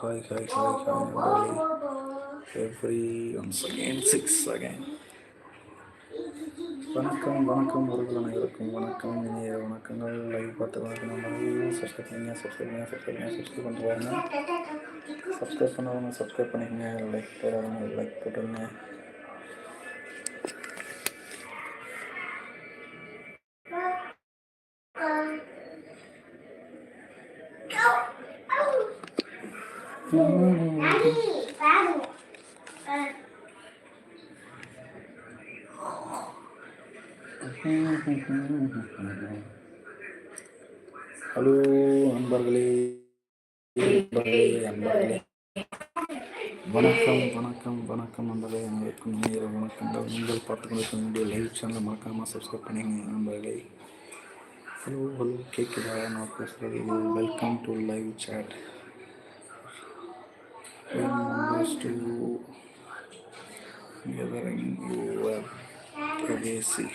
hi, hi, hi, hi, everybody. Every once again, six again. வணக்கம் வணக்கம் உறவுகள் அனைவருக்கும் வணக்கம். இனிய வணக்கங்கள். லைவ் பார்த்து வணக்கம் நம்ம சப்ஸ்கிரைப் பண்ணுங்க சப்ஸ்கிரைப் பண்ணுங்க சப்ஸ்கிரைப் பண்ணுங்க சப்ஸ்கிரைப் பண்ணுறாங்க சப்ஸ்கிரைப் பண்ணவங்க சப்ஸ்கிரைப் பண்ணிக்கங்க. லைக் போடாதவங்க லைக் போட்டுருங்க. ஹலோ நண்பர்களே நண்பர்களே வணக்கம் வணக்கம் வணக்கம் நண்பர்களே. அனைவருக்கும் நேர வணக்கங்கள் நீங்கள் பார்த்து கொண்டிருக்க வேண்டிய லைவ் சேனலை மறக்காமல் சப்ஸ்கிரைப் பண்ணிங்க நண்பர்களே. ஹலோ ஹலோ கேட்குதா நான் பேசுகிறது welcome to live chat to gathering your privacy.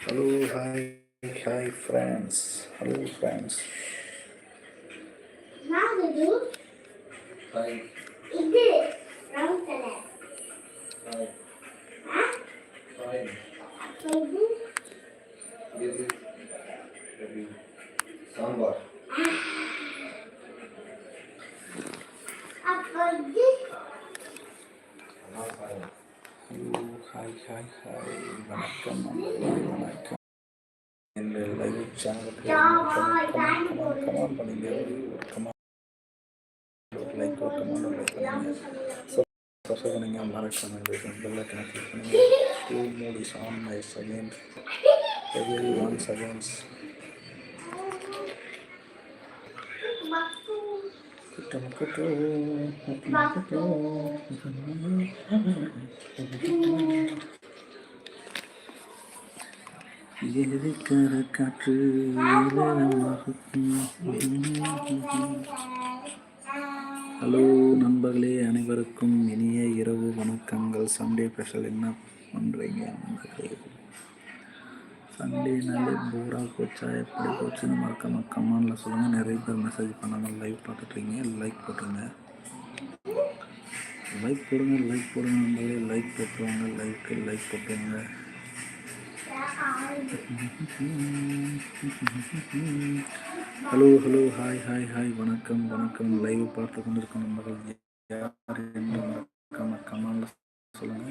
Hello, hi, hi friends. Hello friends. Hi. Live சேனலுக்கு கமெண்ட் கமெண்ட் பண்ணுங்க ஒரு கமெண்ட் ஒரு லைக் ஒரு கமெண்ட் ஒரு லைக் பண்ணுங்க சப்ஸ்கிரைப் பண்ணுங்க மறக்காம பெல் ஐக்கனை கிளிக் பண்ணுங்க two Modi's on my second every one seconds மக்கு குட்டம் குட்டம் எதிர்க்கிற காற்று ஹலோ நண்பர்களே அனைவருக்கும் இனிய இரவு வணக்கங்கள். சண்டே ஸ்பெஷல் என்ன பண்ணுறீங்க நண்பர்களே? சண்டேனாலே போராக போச்சா? எப்படி போச்சுன்னு மறக்காம கமெண்டில் சொல்லுங்கள் நிறைய பேர் மெசேஜ் பண்ணாமல் லைவ் பார்த்துட்ருக்கீங்க. லைக் போட்டுருங்க. லைக் போடுங்க லைக் போடுங்க நண்பர்களே. லைக் போட்டுருவாங்க லைக்கு லைக் போட்டுருங்க. Hello hello hi hi hi வணக்கம் வணக்கம். லைவ் பார்த்து கொண்டிருக்கும் நண்பர்கள் யார் என்று மறக்காம கமெண்ட்ல சொல்லுங்க.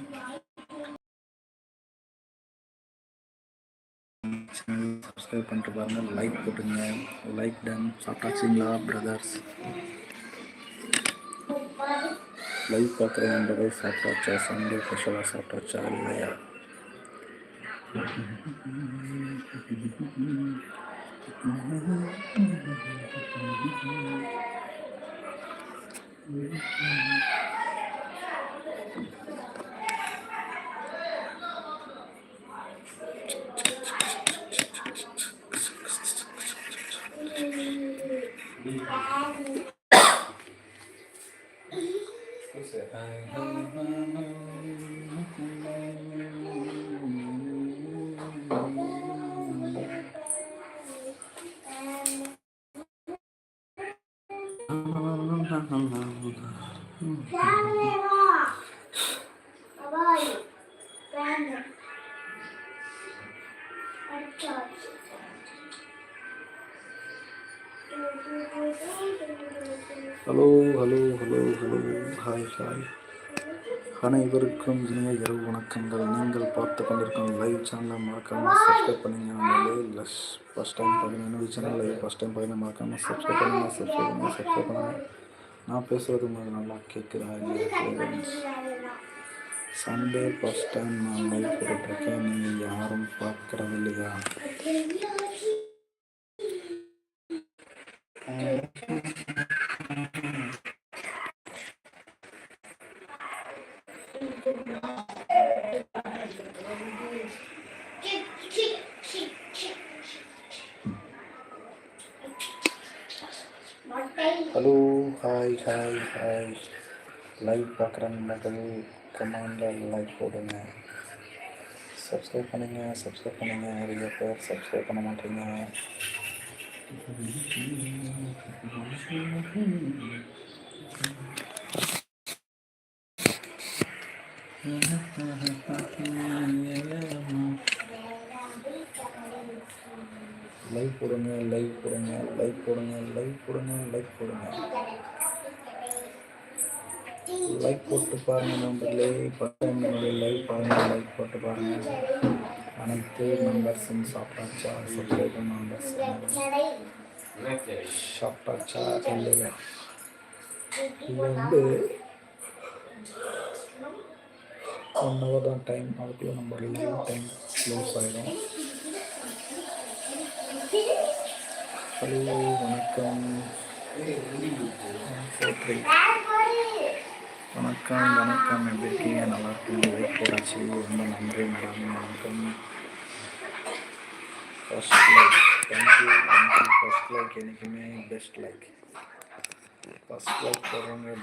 சேனல் சப்ஸ்கிரைப் பண்ணிட்டு பாருங்க. லைக் போட்டுங்க. லைக் டன் சாப்பிட்டாச்சுங்களா பிரதர்ஸ் லைவ் பார்க்குற நண்பர்கள் சாப்பிட்டாச்சா? சண்டே ஸ்பெஷலாக சாப்பிட்டாச்சா இல்லையா? Thank you. Hello hello hello hello. Hi hi அனைவருக்கும் இனிய இரவு வணக்கங்கள். நீங்கள் பார்த்து கொண்டிருக்கும் லைவ் சேனலை மறக்காமல் சப்ஸ்கிரைப் பண்ணுங்க. நம்மளே ஃபஸ்ட் டைம் பார்க்கணும் என்னோட சேனல் லைவ் ஃபஸ்ட் டைம் பார்க்கணும் மறக்காமல் சப்ஸ்கிரைப் பண்ணுங்கள் சப்ஸ்கிரைப் பண்ணி சப்ஸ்கிரைப் பண்ணுங்கள் நான் பேசுகிறது உங்களுக்கு நல்லா கேட்குறேன் சண்டே ஃபஸ்ட் டைம் நான் லைவ் போட்டுட்ருக்கேன் நீங்கள் யாரும் பார்க்குறதில்லையா? லைவ் பார்க்குற நண்பர்கள் கமாண்டில் லைக் போடுங்க. சப்ஸ்கிரைப் பண்ணுங்க சப்ஸ்கிரைப் பண்ணுங்க. நிறைய பேர் சப்ஸ்கிரைப் பண்ண மாட்டீங்க. லைக் போடுங்க லைக் போடுங்க. லைக் போடுங்க லைக் போடுங்க லைக் போடுங்க. லைக் போட்டு பாருங்கள் நண்பர்களே. பத்தாயிரம் லைக் பாருங்கள் லைக் போட்டு பாருங்கள் அனைத்து மெம்பர்ஸும் சாப்பிட்டாச்சா? சப்ஸ்கிரைபர் மெம்பர்ஸ் சாப்பிட்டாச்சா? இல்லையா இது வந்து ஒன் ஹவர் தான் டைம் அதுக்குள்ளே நம்ம லைவ் டைம் க்ளோஸ் ஆகிடும் ஹலோ வணக்கம். ஃபோர் த்ரீ வணக்கம் வணக்கம். எப்படி இருக்கீங்க? நல்லா இருக்கீங்க லைக் போடாச்சு ரொம்ப நன்றி மேடம் வணக்கம். First like thank you thank you first like என்றைக்குமே பெஸ்ட் லைக் ஃபர்ஸ்ட் லைக் போடுறவங்க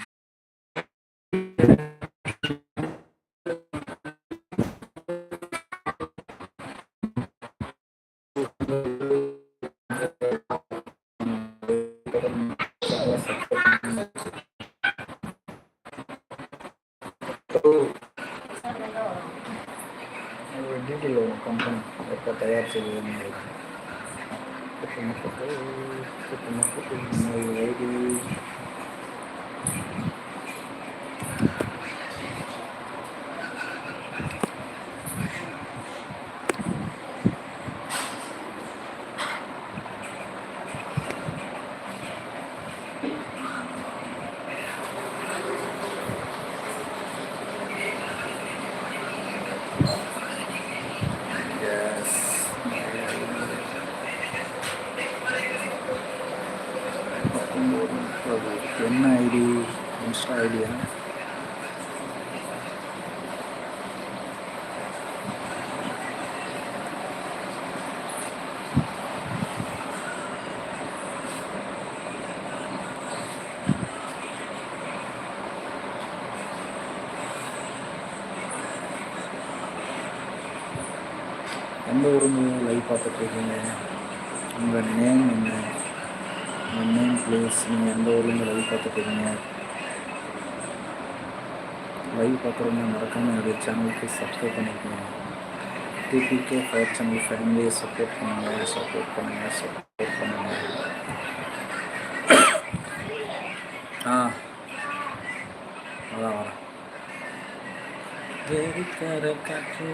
ஊருங்க பார்த்துட்ருக்கீங்க உங்கள் நேம் என்ன? உங்கள் நேம் ப்ளேஸ் நீங்கள் எந்த ஊர்லேருந்து லைவ் பார்த்துட்ருக்கீங்க லைவ் பார்க்குறவங்க மறக்காமல் என்னுடைய சேனலுக்கு சப்ஸ்கிரைப் பண்ணிக்கோங்க. டிபிகே ஃபயர் சேனல் ஃபேமிலியை சப்போர்ட் பண்ணுங்கள் சப்போர்ட் பண்ணுங்கள் சப்போர்ட் பண்ணுங்கள் ஆ. அதான் வரேன் வெறிக்கர காற்று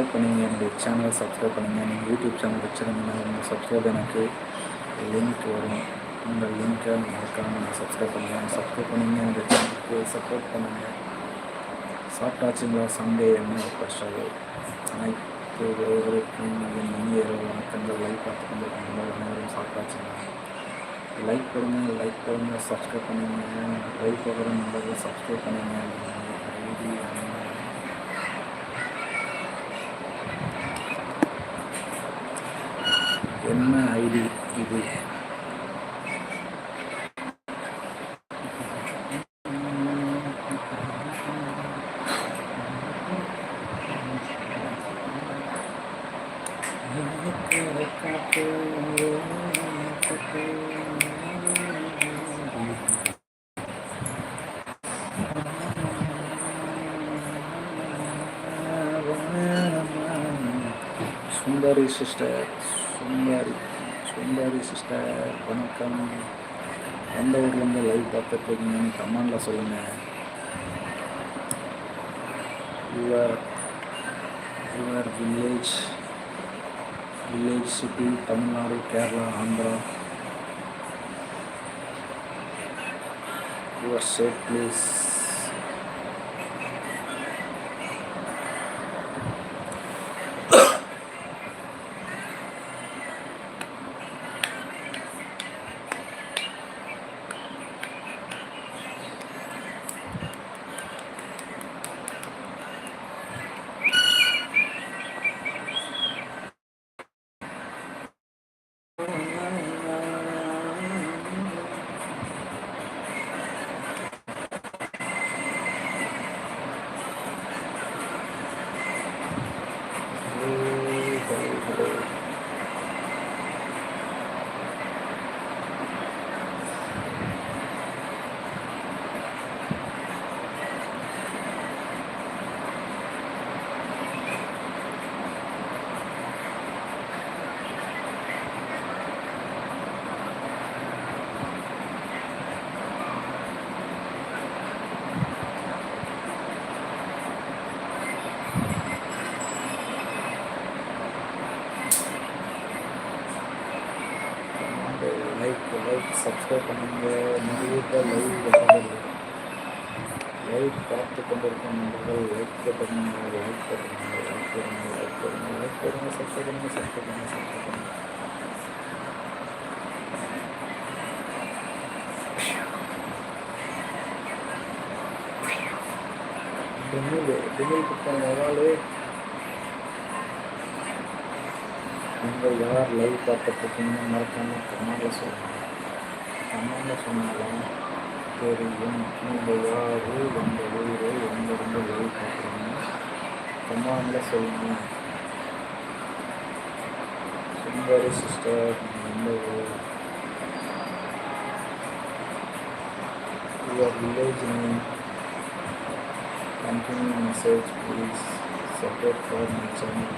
சப்ஸ்கிரைப் பண்ணுங்க என்னுடைய சேனலை சப்ஸ்கிரைப் பண்ணுங்க. நீங்கள் யூடியூப் சேனல் வச்சுருந்தீங்கன்னா உங்கள் சப்ஸ்கிரைப் எனக்கு லிங்க் வரும். அந்த லிங்க்கை மறக்காமல் சப்ஸ்கிரைப் பண்ணுங்கள் சப்ஸ்கிரைப் பண்ணுங்க. என்னுடைய சேனலுக்கு சப்போர்ட் பண்ணுங்கள் சாப்பிட்டாச்சுங்களா சண்டே என்ன ஸ்பெஷல் அனைத்து உறவுகளுக்கும் என் இனிய இரவு வணக்கங்கள். லைக் பார்த்து கொண்டு அனைவரும் சாப்பிட்டாச்சுங்களா லைக் பண்ணுங்கள் லைக் பண்ணுங்கள் சப்ஸ்கிரைப் பண்ணுங்க. லைக் பார்க்குற நம்பர்கள் சப்ஸ்கிரைப் பண்ணுங்க. என்ன ஐடி இது சுந்தரி சிஸ்டர் சுந்தரி சுந்தரி சிஸ்டர் வணக்கம் எந்த ஊர்லேருந்து லைவ் பார்த்துட்ருக்கீங்கன்னு கமெண்டில் சொல்லுங்கள் your your village village city Tamil Nadu Kerala Andhra your state please subscribe பண்ணுங்க நிறைய பேர் லைவ் பண்ணுறது லைவ் பார்த்து கொண்டிருக்கும் நண்பர்கள் லைக் பண்ணுங்க லைக் பண்ணுங்க லைக் பண்ணுங்க லைக் பண்ணுங்க லைக் பண்ணுங்க சப்ஸ்கிரைப் பண்ணுங்க சப்ஸ்கிரைப் பண்ணுங்க சப்ஸ்கிரைப் பண்ணுங்க டெமில் டெமில் குப்பம் எவாலு நீங்கள் யார் லைவ் பார்த்துட்டு இருக்கீங்கன்னு மறக்காமல் கமெண்டில் சொல்லுங்கள் கமெண்டில் சொன்னாலும் தெரியும். நீங்கள் யாரு? எந்த ஊர்? எங்கேருந்து வேலை பார்க்குறீங்க கமெண்டில் சொல்லுங்கள் சுந்தரி சிஸ்டர் எந்த ஊர்? Your village name continue message please support for my channel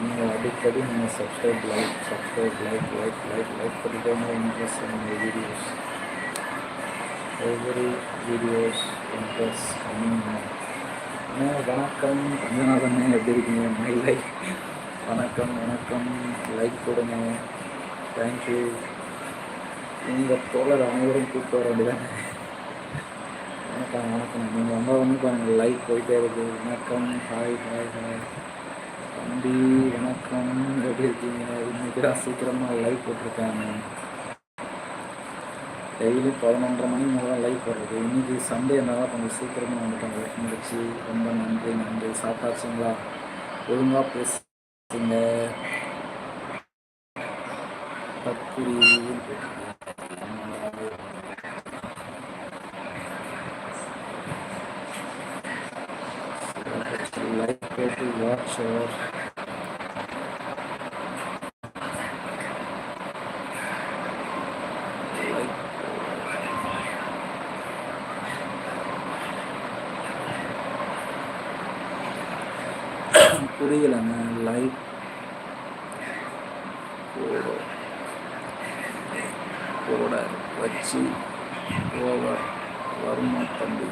நீங்கள் அடிக்கடி நீங்கள் subscribe like subscribe like like like like பண்ணிக்கோங்க இன்ட்ரெஸ்ட் இந்த videos every videos interest coming வணக்கம். பஞ்சநாதண்ணே எப்படி இருக்கீங்க? மை லைக் வணக்கம் வணக்கம். லைக் கொடுங்க. தேங்க்யூ நீங்கள் தோழர் அனைவரும் கூப்பிட்டு வர வேண்டியதானே வணக்கம் வணக்கம். நீங்கள் வந்தால் வந்து பாருங்கள் லைக் போயிட்டே இருக்கு. வணக்கம். ஹாய் ஹாய் ஹாய் தம்பி வணக்கம். எப்படி இருக்கீங்க? இன்னைக்கு தான் சீக்கிரமாக லைவ் போட்டிருக்காங்க. டெய்லி பதினொன்றரை மணி மேலே தான் லைவ் போடுறது. இன்றைக்கி சண்டேனால கொஞ்சம் சீக்கிரமாக வந்துட்டாங்க லைஃப் முடிச்சு ரொம்ப நன்றி நன்றி. சாப்பிட்டாச்சுங்களா? ஒழுங்காக பேசுங்க. பத்திரி லைக் போட்டு வாட்ச் ஓவர் லைக் புரியலங்க லைக் போட போட வச்சு ஓவர் வருமா தம்பி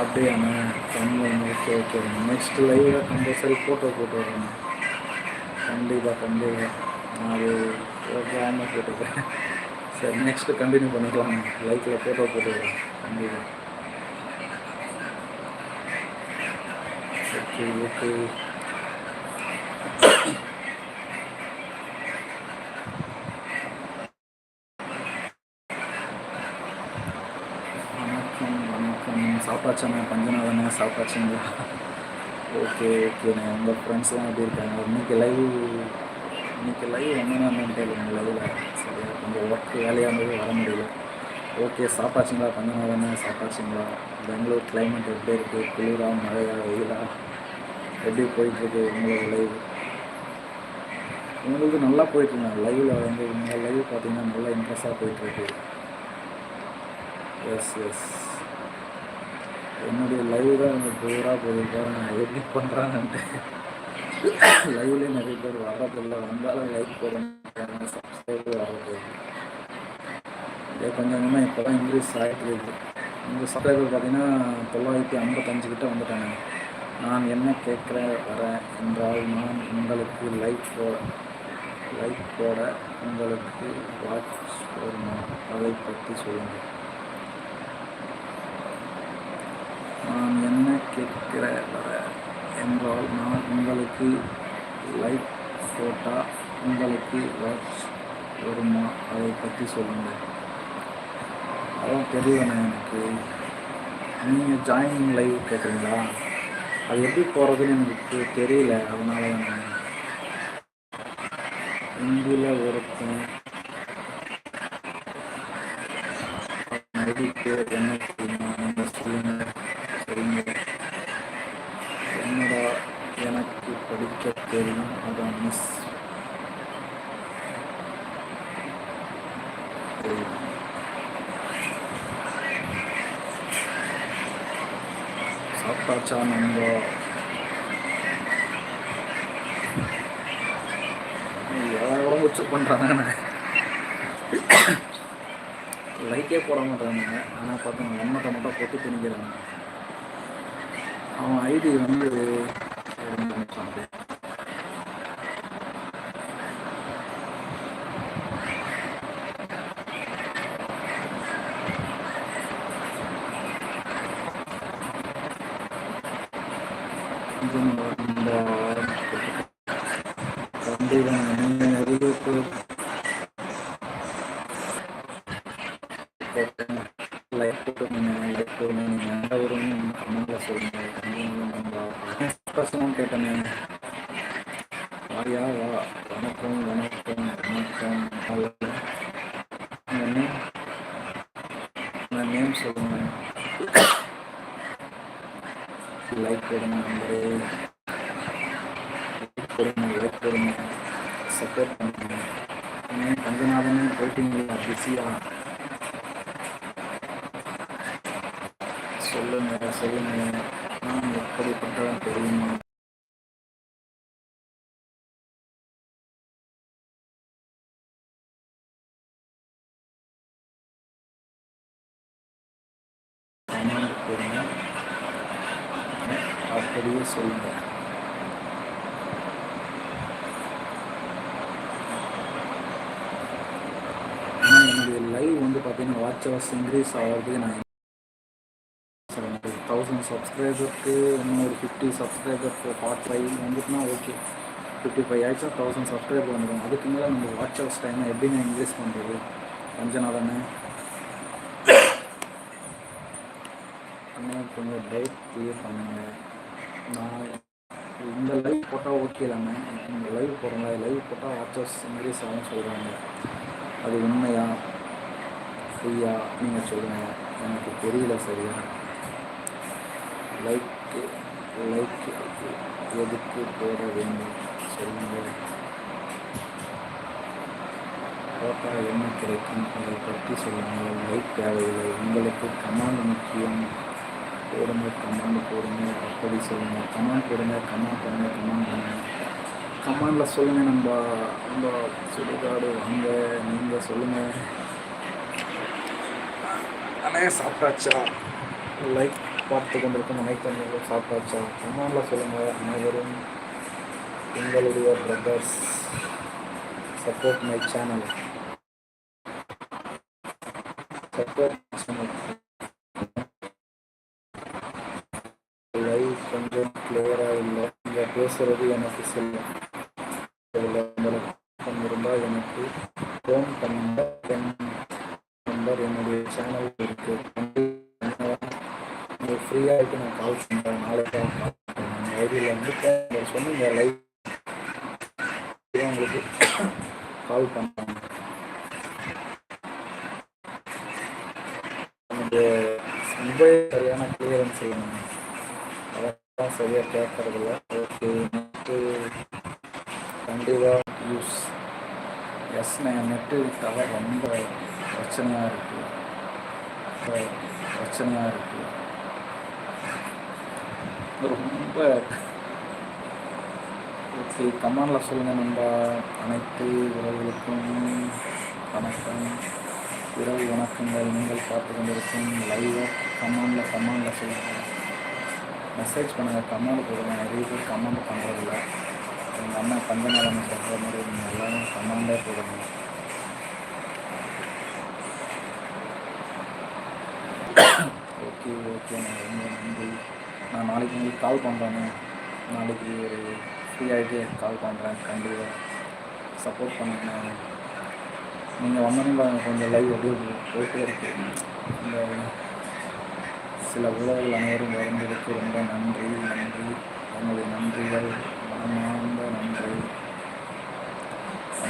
அப்படியாண்ணா தமிழ் போட்டு வரணும். நெக்ஸ்ட் லைவில் கம்பல்சரி ஃபோட்டோ போட்டு வரணும். கண்டிப்பாக கண்டிப்பாக நான் அது போட்டுக்கிறேன். சரி நெக்ஸ்ட்டு கண்டினியூ பண்ணிக்கலாம் லைக்கில் ஃபோட்டோ போட்டு வரேன் கண்டிப்பாக ஓகே ஓகே வணக்கம் வணக்கம். சாப்பிட்டாச்சாண்ணா பஞ்சநாதண்ணா சாப்பாச்சுங்களா ஓகே ஓகேண்ணே உங்கள் ஃப்ரெண்ட்ஸ்லாம் எப்படி இருக்காங்க? இன்னைக்கு லைவ் இன்னைக்கு லைவ் என்னென்னு தெரியல உங்கள் லைவில் சரியா கொஞ்சம் ஒர்க் வேலையாக இருந்தது வர முடியல. ஓகே சாப்பிட்டாச்சுங்களா? தானே சாப்பிட்டாச்சுங்களா? பெங்களூர் கிளைமேட் எப்படி இருக்குது குளிரா மழையா வெயிலா? எப்படி போயிட்டுருக்கு உங்களோட லைவ் உங்களுக்கு நல்லா போயிட்டுருங்க லைவில் வந்து உங்கள் லைவ் பார்த்தீங்கன்னா நல்லா இன்ட்ரெஸ்டாக போயிட்டுருக்கு எஸ் எஸ் என்னுடைய லைவ் தான் கொஞ்சம் போராக போயிருக்காரு நான் எப்படி பண்ணுறேன்னுட்டு லைவ்லேயே நிறைய பேர் வர்றதில்லை. வந்தாலும் லைக் போடணும் சப்ஸ்கிரைப் வர்றது இதே கொஞ்சம் கொஞ்சமாக இப்போ தான் இன்க்ரீஸ் ஆகிட்டு இருக்குது உங்கள் சப்ஸ்கிரைபர் பார்த்தீங்கன்னா தொள்ளாயிரத்தி ஐம்பத்தஞ்சு கிட்ட வந்துட்டாங்க. நான் என்ன கேட்குற வரேன் என்றால் நான் உங்களுக்கு லைக் போட லைக் போட உங்களுக்கு வாட்ச் போடணும். அதை பற்றி சொல்லுங்கள் நான் என்ன கேட்கிற வர என்றால் நான் உங்களுக்கு லைக் ஃபோட்டா உங்களுக்கு வாட்ச் வருமா? அதை பற்றி சொல்லுங்கள். அதான் தெரியலண்ணே எனக்கு. நீங்கள் ஜாயினிங் லைவ் கேட்குறீங்களா? அது எப்படி போகிறதுன்னு எனக்கு தெரியல. அதனால நான் இந்தியில் ஒருத்தன் ஐடி பேர் என்ன தெரியுமா நீங்கள் படிக்க தெரியும். அதான் மிஸ் சாப்பிட்டாச்சா நம்ம? எவ்வளோ உடம்பு பண்ணுறாங்க லைக்கே போட மாட்டாங்க. ஆனால் பார்த்தா எண்ணத்தை மட்டும் போட்டு திணிக்கிறாங்க. அவன் ஐடி வந்து நினைப்பாங்க இது இந்த கண்டிப்பாக நீங்கள் அறிவிப்பு லைக் போட்டுருங்க லைக் போடுங்க நீங்கள் எந்த ஊருன்னு கமெண்ட்டில் சொல்லுங்கள் நம்ம பர்சனாக வாயா வா கமெண்ட் போடுங்க அப்படியே சொல்லுங்க. ஆனால் என்னுடைய லைவ் வந்து பார்த்தீங்கன்னா வாட்ச் ஹவர்ஸ் இன்க்ரீஸ் ஆகிறது நான் தௌசண்ட் சப்ஸ்கிரைபருக்கு இன்னும் ஒரு ஃபிஃப்டி சப்ஸ்கிரைபருக்கு பார்ட் ஃபைவ் வந்துட்டுனா ஓகே ஃபிஃப்டி ஃபைவ் ஆயிடுச்சா தௌசண்ட் சப்ஸ்கிரைபர் வந்துடும். அதுக்கு மேலே நம்ம வாட்ச் ஹவர்ஸ் டைமை எப்படி நான் இன்க்ரீஸ் பண்ணுறது கொஞ்ச நாள் தானே? அண்ணா கொஞ்சம் டைட் க்ளியர் பண்ணுங்க. நான் இந்த லைவ் போட்டால் ஓகே தானே? இந்த லைவ் போடுறாங்க லைவ் போட்டால் வாட்சர்ஸ் இன்க்ரீஸ் ஆகும்னு சொல்கிறாங்க அது உண்மையா? ஃப்ரீயா நீங்கள் சொல்லுங்கள் எனக்கு தெரியல சரியா. லைக் லைக் எதுக்கு போட வேண்டும் சொல்லுங்கள் போட்டால் என்ன கிடைக்கும்? அதை பற்றி சொல்லுங்கள் லைக் தேவையில்லை. உங்களுக்கு கமாண்ட் முக்கியம். போடுங்க கமெண்ட் போடுங்க அப்படி சொல்லுங்கள் கமெண்ட் போடுங்க கமெண்ட் பண்ணுங்க கமெண்ட் பண்ணுங்க. கமாண்டில் சொல்லுங்கள் நம்ம நம்ம சுடுகாடு வாங்க நீங்கள் சொல்லுங்கள் அண்ணே சாப்பிட்டாச்சா? லைக் பார்த்து கொண்டிருக்கும் அனைத்து சாப்பிட்டாச்சா? கமெண்டில் சொல்லுங்கள் அனைவரும் எங்களுடைய brothers support my channel support channel live கொஞ்சம் கிளியராக இல்லை பேசுறது எனக்கு சொல்லும் இருந்தால் எனக்கு ஃபோன் பண்ணுங்க என் நம்பர் என்னுடைய சேனல் இருக்குது நீங்கள் ஃப்ரீயாக இருக்கு நான் கால் பண்ணுறேன் நாளைக்கு கால் பண்ணுறேன் ஐடியில் வந்து சொன்னீங்க லைவ் உங்களுக்கு கால் பண்ணுறேன் என்னுடைய மொபைல் சரியான கிளியரன்ஸ் செய்யணும் அதான் சரியாக கேட்கறதில்லை. நெட்டு விட்டால் ரொம்ப பிரச்சனையாக இருக்குது பிரச்சனையாக இருக்குது ரொம்ப ஓகே கமாண்டில் சொல்லுங்கள் நம்ம அனைத்து உறவுகளுக்கும் வணக்கம். இரவு வணக்கங்கள். நீங்கள் பார்த்து கொண்டிருக்கும் லைவாக கமாண்டில் கமாண்டில் சொல்லுங்கள் மெசேஜ் பண்ணுங்கள் கமெண்ட் போடுங்க நிறைய பேர் கமெண்ட் பண்ணுறதில்ல எங்கள் அண்ணன் பஞ்சநாதன் சொல்கிற மாதிரி நீங்கள் எல்லோரும் கமெண்டே போடுங்க. ஓகே ஓகே நான் ரொம்ப நன்றி நான் நாளைக்கு உங்களுக்கு கால் பண்ணுறேங்க நாளைக்கு ஒரு ஃப்ரீ ஆகிட்டு கால் பண்ணுறேன் கண்டிப்பாக சப்போர்ட் பண்ணுங்க. நீங்கள் வந்தோன்னே கொஞ்சம் லைவ் அப்படியே போயிட்டே இருக்கு. இந்த சில உறவுகள் அனைவரும் வருந்ததுக்கு ரொம்ப நன்றி நன்றி. உங்களுடைய நன்றிகள். மனமார்ந்த நன்றி.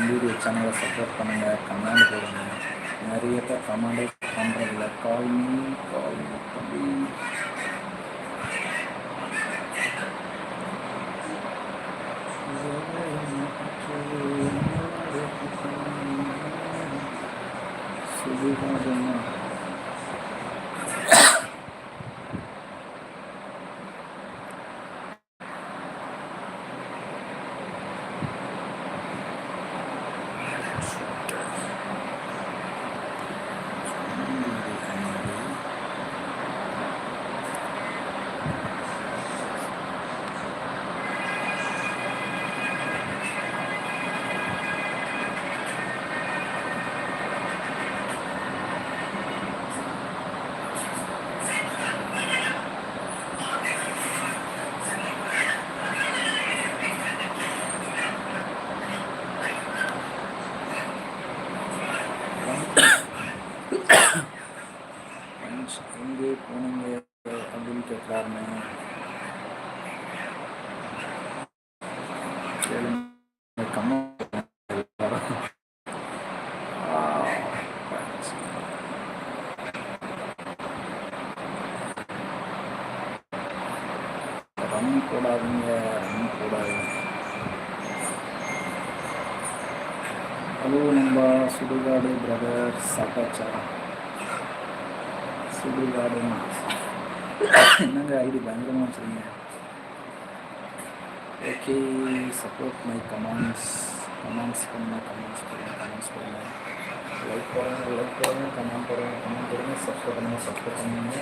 வீடியோ சேனலை சப்போர்ட் பண்ணுங்கள் கமெண்ட் போடுங்க. நிறைய பேர் கமெண்டே பண்ணுறதில்ல கால் மீ கால் மீ தம்பி சுடுகாடுன்னா பிரதர் சாப்பிட்டாச்சா சுடுகாடுமா என்னங்க ஐடி பயங்கரமாக வச்சுருங்க okay support my comments comments பண்ணுங்க கமெண்ட்ஸ் பண்ணுங்க கமெண்ட்ஸ் பண்ணுங்க லைக் போடுங்க லைக் போடுங்க கமெண்ட் போடுங்க கமெண்ட் போடுங்க சப்ஸ்கிரைப் பண்ணுங்க சப்ஸ்கிரைப் பண்ணுங்க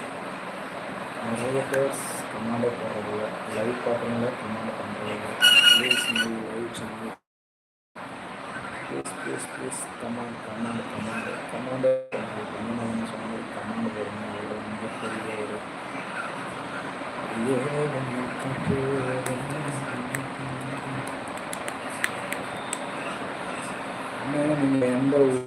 நிறைய பேர் கமெண்டே போடுறதில்ல லைக் பார்க்குறவங்கள கமெண்ட் பண்ணுறதில்ல please my live channel please please comment comment comment comment comment சொன்னது கமாண்ட் போடுங்க ஒரு மிகப்பெரிய ஒரு அண்ணா, நீங்க எந்த ஊர்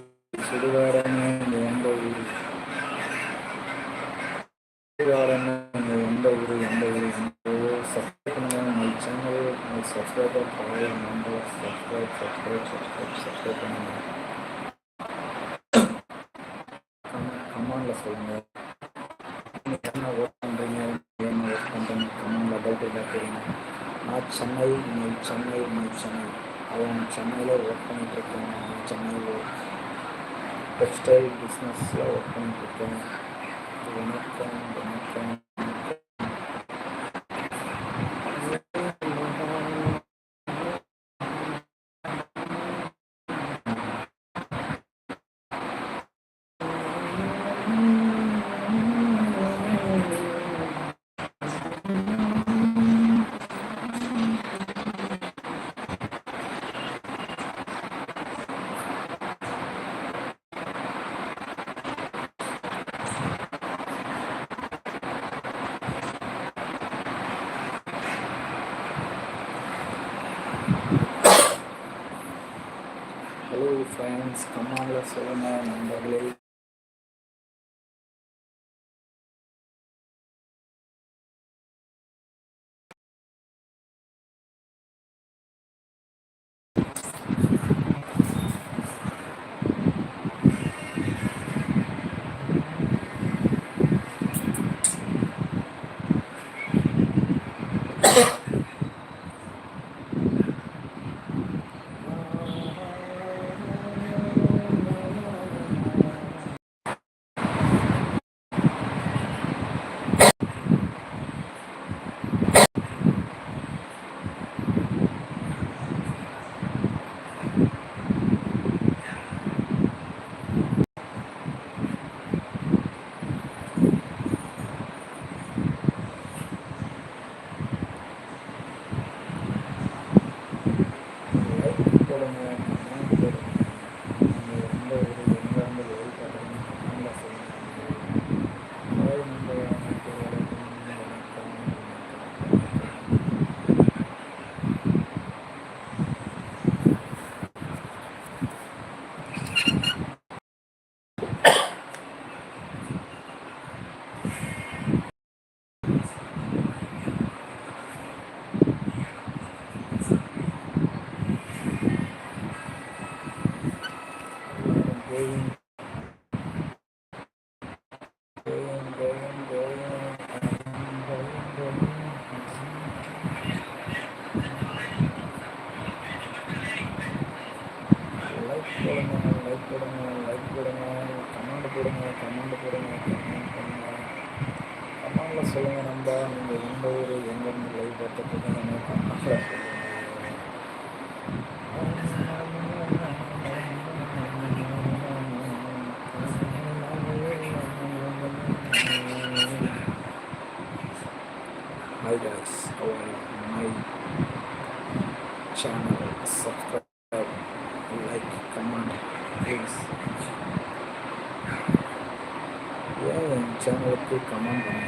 சேனலுக்கு கமெண்ட் பண்ண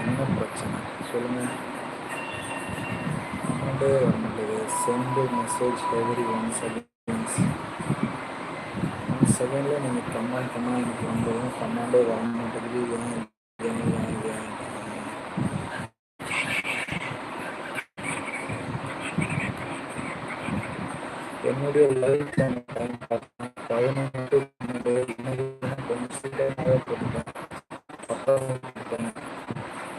என்ன பிரச்சனை? சொல்லுங்கள் கமெண்டே வர மாட்டேங்குது. Send message every one seconds one செகண்டில் நீங்கள் கமெண்ட் பண்ணால் எனக்கு வந்ததும் கமெண்டே வர மாட்டேங்குது. ஏன் ஏன் ஏன் ஏன் என்னுடைய லைஃப் டைம் பார்த்தா பதினொன்று